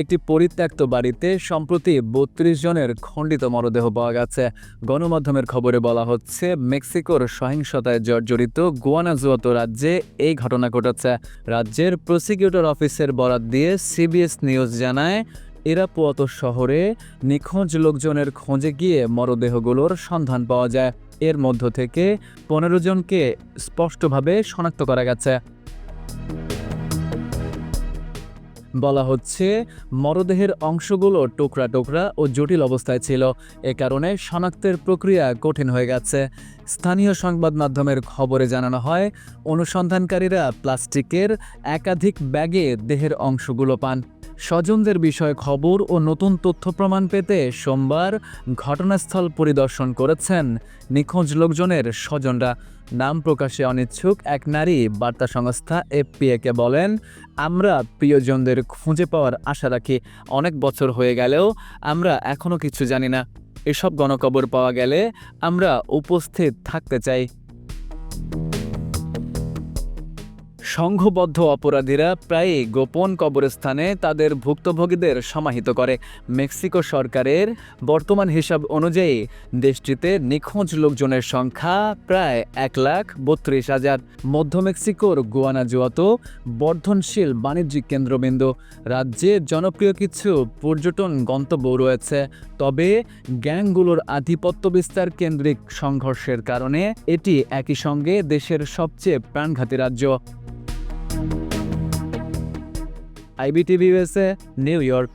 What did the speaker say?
একটি পরিত্যক্ত বাড়িতে সম্প্রতি বত্রিশ জনের খণ্ডিত মরদেহ পাওয়া গেছে। গণমাধ্যমের খবরে বলা হচ্ছে, মেক্সিকোর সহিংসতায় জর্জরিত গুয়ানাজুয়াতো রাজ্যে এই ঘটনা ঘটেছে। রাজ্যের প্রসিকিউটর অফিসের বরাত দিয়ে সিবিএস নিউজ জানায়, ইরাপুয়াতো শহরে নিখোঁজ লোকজনের খোঁজে গিয়ে মরদেহগুলোর সন্ধান পাওয়া যায়। এর মধ্য থেকে পনেরো জনকে স্পষ্টভাবে শনাক্ত করা গেছে। বলা হচ্ছে, মরদেহের অংশগুলো টুকরা টুকরা ও জটিল অবস্থায় ছিল। এ কারণে শনাক্তের প্রক্রিয়া কঠিন হয়ে গেছে। স্থানীয় সংবাদ মাধ্যমের খবরে জানানো হয়, অনুসন্ধানকারীরা প্লাস্টিকের একাধিক ব্যাগে দেহের অংশগুলো পান। স্বজনদের বিষয়ে খবর ও নতুন তথ্য প্রমাণ পেতে সোমবার ঘটনাস্থল পরিদর্শন করেছেন নিখোঁজ লোকজনের স্বজনরা। নাম প্রকাশে অনিচ্ছুক এক নারী বার্তা সংস্থা এফপিএকে বলেন আমরা প্রিয়জনদের খুঁজে পাওয়ার আশা রাখি অনেক বছর হয়ে গেলেও আমরা এখনও কিছু জানি না। এসব গণকবর পাওয়া গেলে আমরা উপস্থিত থাকতে চাই। সংঘবদ্ধ অপরাধীরা প্রায়ই গোপন কবরস্থানে তাদের ভুক্তভোগীদের সমাহিত করে। মেক্সিকো সরকারের বর্তমান হিসাব অনুযায়ী দেশটিতে নিখোঁজ লোকজনের সংখ্যা প্রায় এক লাখ বত্রিশ হাজার। মধ্য মেক্সিকোর গুয়ানাজুয়াতো বর্ধনশীল বাণিজ্যিক কেন্দ্রবিন্দু। রাজ্যে জনপ্রিয় কিছু পর্যটন গন্তব্য রয়েছে, তবে গ্যাংগুলোর আধিপত্য বিস্তার কেন্দ্রিক সংঘর্ষের কারণে এটি একই সঙ্গে দেশের সবচেয়ে প্রাণঘাতী রাজ্য। IBTV New York.